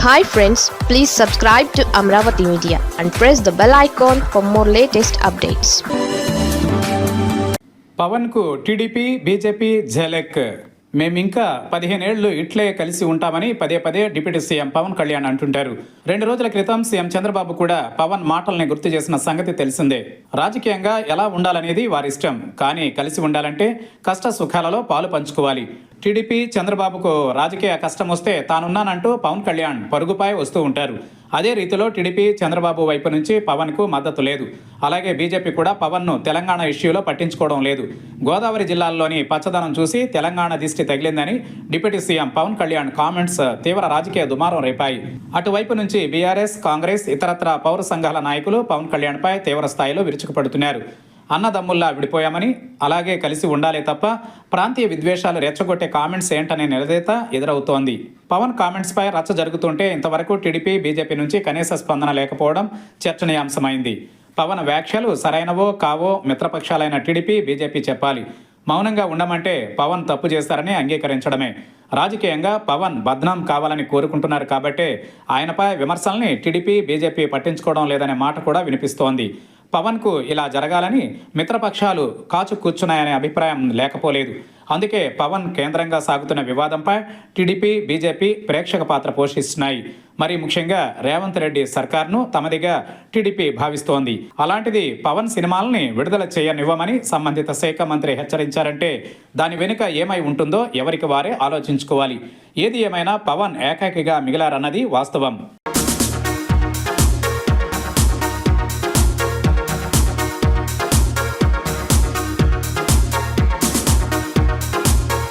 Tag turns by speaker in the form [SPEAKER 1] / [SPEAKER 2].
[SPEAKER 1] hi friends please subscribe to Amaravati media and press the bell icon for more latest updates
[SPEAKER 2] పవన్కు TDP BJP మేమింకా పదిహేనేళ్ళు ఇట్లే కలిసి ఉంటామని పదే పదే deputy CM Pawan Kalyan అంటుంటారు. రెండు రోజుల క్రితం సీఎం చంద్రబాబు కూడా పవన్ మాటల్ని గుర్తు చేసిన సంగతి తెలిసిందే. రాజకీయంగా ఎలా ఉండాలనేది వారి ఇష్టం కానీ కలిసి ఉండాలంటే కష్ట సుఖాలలో పాలు పంచుకోవాలి. టీడీపీ చంద్రబాబుకు రాజకీయ కష్టం వస్తే తానున్నానంటూ పవన్ కళ్యాణ్ పరుగుపై వస్తూ ఉంటారు. అదే రీతిలో టీడీపీ చంద్రబాబు వైపు నుంచి పవన్కు మద్దతు లేదు. అలాగే బీజేపీ కూడా పవన్ను తెలంగాణ ఇష్యూలో పట్టించుకోవడం లేదు. గోదావరి జిల్లాల్లోని పచ్చదనం చూసి తెలంగాణ దిష్టి తగిలిందని deputy CM Pawan Kalyan comments తీవ్ర రాజకీయ దుమారం రేపాయి. అటువైపు నుంచి బీఆర్ఎస్ కాంగ్రెస్ ఇతరత్ర పౌర సంఘాల నాయకులు పవన్ కళ్యాణ్పై తీవ్ర స్థాయిలో విరుచుకుపడుతున్నారు. అన్నదమ్ముల్లా విడిపోయామని అలాగే కలిసి ఉండాలే తప్ప ప్రాంతీయ విద్వేషాలు రెచ్చగొట్టే కామెంట్స్ ఏంటనే నిలదీత ఎదురవుతోంది. పవన్ కామెంట్స్పై రచ్చ జరుగుతుంటే ఇంతవరకు టీడీపీ బీజేపీ నుంచి కనీస స్పందన లేకపోవడం చర్చనీయాంశమైంది. పవన్ వ్యాఖ్యలు సరైనవో కావో మిత్రపక్షాలైన టీడీపీ బీజేపీ చెప్పాలి. మౌనంగా ఉండమంటే పవన్ తప్పు చేస్తారని అంగీకరించడమే. రాజకీయంగా పవన్ బద్నాం కావాలని కోరుకుంటున్నారు కాబట్టే ఆయనపై విమర్శల్ని టీడీపీ బీజేపీ పట్టించుకోవడం లేదనే మాట కూడా వినిపిస్తోంది. పవన్కు ఇలా జరగాలని మిత్రపక్షాలు కాచు కూర్చున్నాయనే అభిప్రాయం లేకపోలేదు. అందుకే పవన్ కేంద్రంగా సాగుతున్న వివాదంపై టీడీపీ బీజేపీ ప్రేక్షక పాత్ర పోషిస్తున్నాయి. మరి ముఖ్యంగా రేవంత్ రెడ్డి సర్కార్ను తమదిగా టీడీపీ భావిస్తోంది. అలాంటిది పవన్ సినిమాల్ని విడుదల చేయనివ్వమని సంబంధిత శాఖ మంత్రి హెచ్చరించారంటే దాని వెనుక ఏమై ఉంటుందో ఎవరికి వారే ఆలోచించుకోవాలి. ఏది ఏమైనా పవన్ ఏకాకిగా మిగిలారన్నది వాస్తవం.